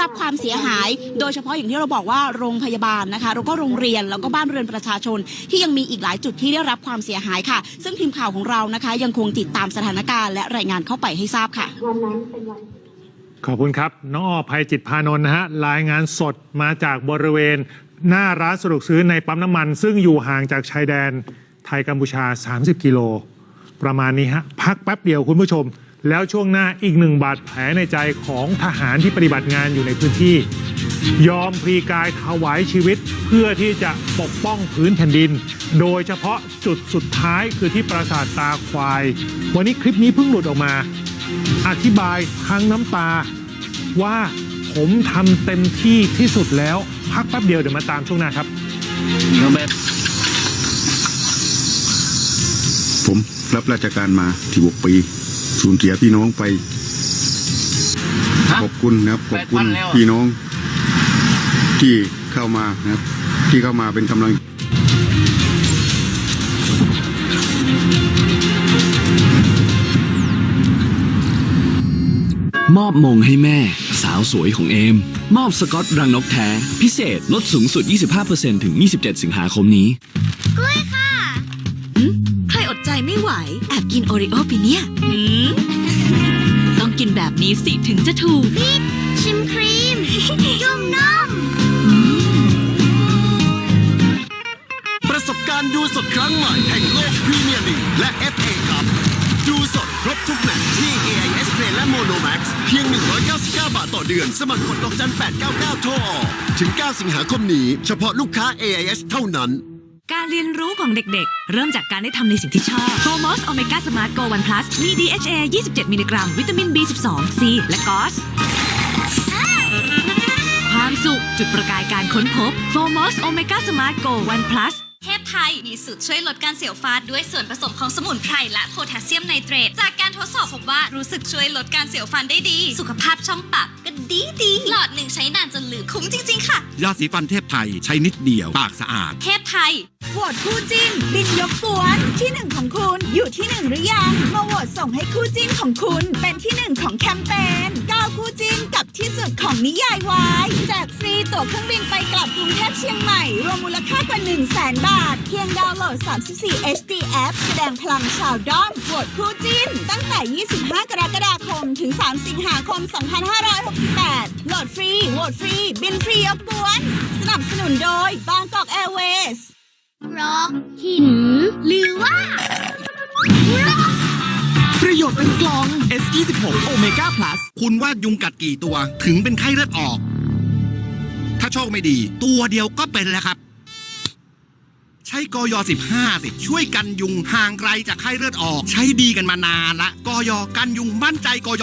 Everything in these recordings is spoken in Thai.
รับความเสียหาย โดยเฉพาะอย่างที่เราบอกว่าโรงพยาบาลนะคะแล้วก็โรงเรียนแล้วก็บ้านเรือนประชาชน ที่ยังมีอีกหลายจุดที่ได้รับความเสียหายค่ะ ซึ่งทีมข่าวของเรานะคะ ยังคงติดตามสถานการณ์และรายงานเข้าไปให้ทราบค่ะขอบคุณครับน้องอภัยจิตพานนท์นะฮะรายงานสดมาจากบริเวณ หน้าร้านสะดวกซื้อในปั๊มน้ำมัน ซึ่งอยู่ห่างจากชายแดนไทยกัมพูชา 30 กิโล ประมาณนี้ฮะพักแป๊บเดียวคุณผู้ชม แล้วช่วงหน้าอีกหนึ่งบาดแผลในใจของทหารที่ปฏิบัติงานอยู่ในพื้นที่ ยอมพลีกายถวายชีวิตเพื่อที่จะปกป้องพื้นแผ่นดิน โดยเฉพาะจุดสุดท้ายคือที่ปราสาทตาควาย วันนี้คลิปนี้เพิ่งหลุดออกมา อธิบายทั้งน้ำตา ว่าผมทำเต็มที่ที่สุดแล้ว พักแป๊บเดียวเดี๋ยวมาตามช่วงหน้าครับน้องเบผมรับราชการมาที่6ปี สูญเสียพี่น้องไปฮะขอบคุณนะครับ ขอบคุณแปดพันแล้วอะพี่น้อง ที่เข้ามานะครับ ที่เข้ามาเป็นกำลังมอบมงให้แม่ สาวสวยของเอม มอบสกอตรังนกแท้ พิเศษลดสูงสุด 25%ถึง 27 สิงหาคมนี้ใครอดใจไม่ไหว แอบกินโอริโอไปเนี่ยหืมต้อง กินแบบนี้สิถึงจะถูกชิมครีม จุ่มนม ประสบการณ์ดูสดครั้งใหม่แห่งโลกพรีเมียร์ลีกและ FA ครับ ดูสดครบทุกแมตช์ที่ AIS Play และ Mono Max เพียง 199 บาทต่อเดือน สมัครกดดอกจัน 899 โทรออกถึง 9 สิงหาคมนี้ เฉพาะลูกค้า AIS เท่านั้น การเรียนรู้ของเด็กๆ เริ่มจากการได้ทำในสิ่งที่ชอบโฟมอสโอเมก้าสมาร์ทโกวันพลัสมี DHA 27 มิลลิกรัม วิตามิน B12 C และกอสความสุขจุดประกายการค้นพบโฟมอสโอเมก้าสมาร์ทโกวันพลัส ไทย มีสูตรช่วยลดการเสียวฟาดด้วยส่วนผสมของสมุนไพรและโพแทสเซียมไนเตรต จากการทดสอบพบว่ารู้สึกช่วยลดการเสียวฟันได้ดี สุขภาพช่องปากก็ดีดีหลอดหนึ่งใช้นานจนลืมคุ้มจริง ๆ ค่ะ ยาสีฟันเทพไทยใช้นิดเดียว ปากสะอาด เทพไทยโหวตคู่จิ้น บินยกกวนที่หนึ่งของคุณอยู่ที่หนึ่งหรือยังมาโหวตส่งให้คู่จิ้นของคุณ เป็นที่หนึ่งของแคมเปญ9คู่จิ้นกับที่สุดของนิยายวายแจกฟรีตั๋วเครื่องบินไปกลับกรุงเทพเชียงใหม่รวมมูลค่ากว่า1 0 0 0 0แบาทเพียงดาวน์โหลด 34 HD App แสดงพลังชาวด้อมโหวตคู่จิ้น ตั้งแต่ 25 กรกฎาคม ถึง 3 สิงหาคม 2568 โหลดฟรี โหวตฟรี บินฟรียกกวน สนับสนุนโดยบางกอกแอร์เวย์ร็อกหิน หรือว่าประโยชน์เป็นกลอง S26 Omega Plus คุณว่ายุงกัดกี่ตัวถึงเป็นไข้เลือดออก ถ้าโชคไม่ดี ตัวเดียวก็เป็นแล้วครับ ใช้กย15สิช่วยกันยุงห่างไกลจากไข้เลือดออก ใช้ดีกันมานานละกยกันยุงมั่นใจกย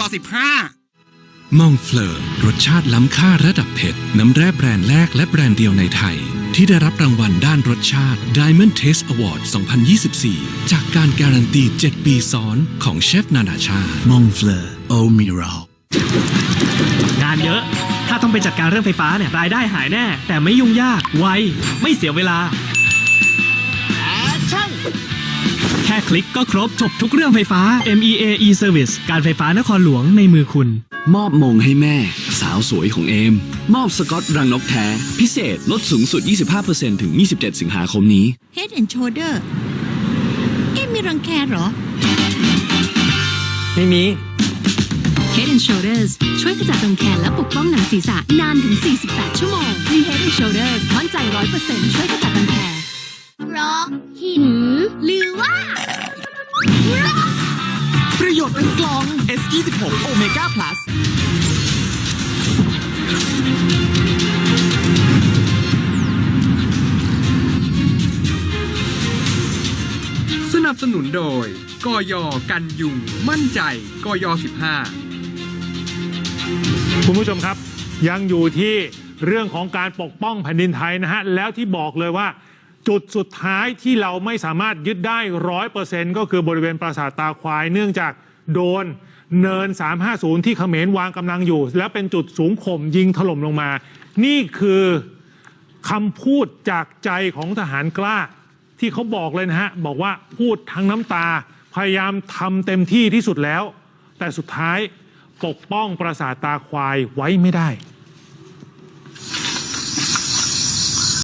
15มองเฟลอร์รสชาติล้ำค่าระดับเผ็ด น้ำแร่แบรนด์แรกและแบรนด์เดียวในไทย ที่ได้รับรางวัลด้านรสชาติ Diamond Taste Award 2024 จากการการันตี 7 ปีซ้อนของเชฟนานาชาติมองเฟลอร์โอมิรัลงานเยอะ ถ้าต้องไปจัดการเรื่องไฟฟ้าเนี่ยรายได้หายแน่ แต่ไม่ยุ่งยากไวไม่เสียเวลา แค่คลิกก็ครบจบทุกเรื่องไฟฟ้า MEA e-Service การไฟฟ้านครหลวงในมือคุณ มอบมงให้แม่ สาวสวยของเอม มอบสกอตรังนกแท้ พิเศษลดสูงสุด 25%ถึง 27 สิงหาคมนี้ Head and Shoulder เอ๊ะมีรังแคเหรอ ไม่มี Head and Shoulders ช่วยขจัดรังแคและปกป้องหนังศีรษะนานถึง 48 ชั่วโมงมี Head and Shoulders มั่นใจ 100%ช่วยขจัดรังแค ร็อกหิน หรือว่าประโยชน์เป็นกลอง S26 Omega Plus สนับสนุนโดย กยกันยุง มั่นใจ กย 15คุณผู้ชมครับยังอยู่ที่เรื่องของการปกป้องแผ่นดินไทยนะฮะแล้วที่บอกเลยว่า จุดสุดท้ายที่เราไม่สามารถยึดได้ร้อยเปอร์เซ็นต์ก็คือบริเวณปราสาทตาควายเนื่องจากโดนเนิน 350 ที่เขมรวางกำลังอยู่ แล้วเป็นจุดสูงข่มยิงถล่มลงมา นี่คือคำพูดจากใจของทหารกล้า ที่เขาบอกเลยนะฮะ บอกว่าพูดทั้งน้ำตา พยายามทำเต็มที่ที่สุดแล้ว แต่สุดท้ายปกป้องปราสาทตาควายไว้ไม่ได้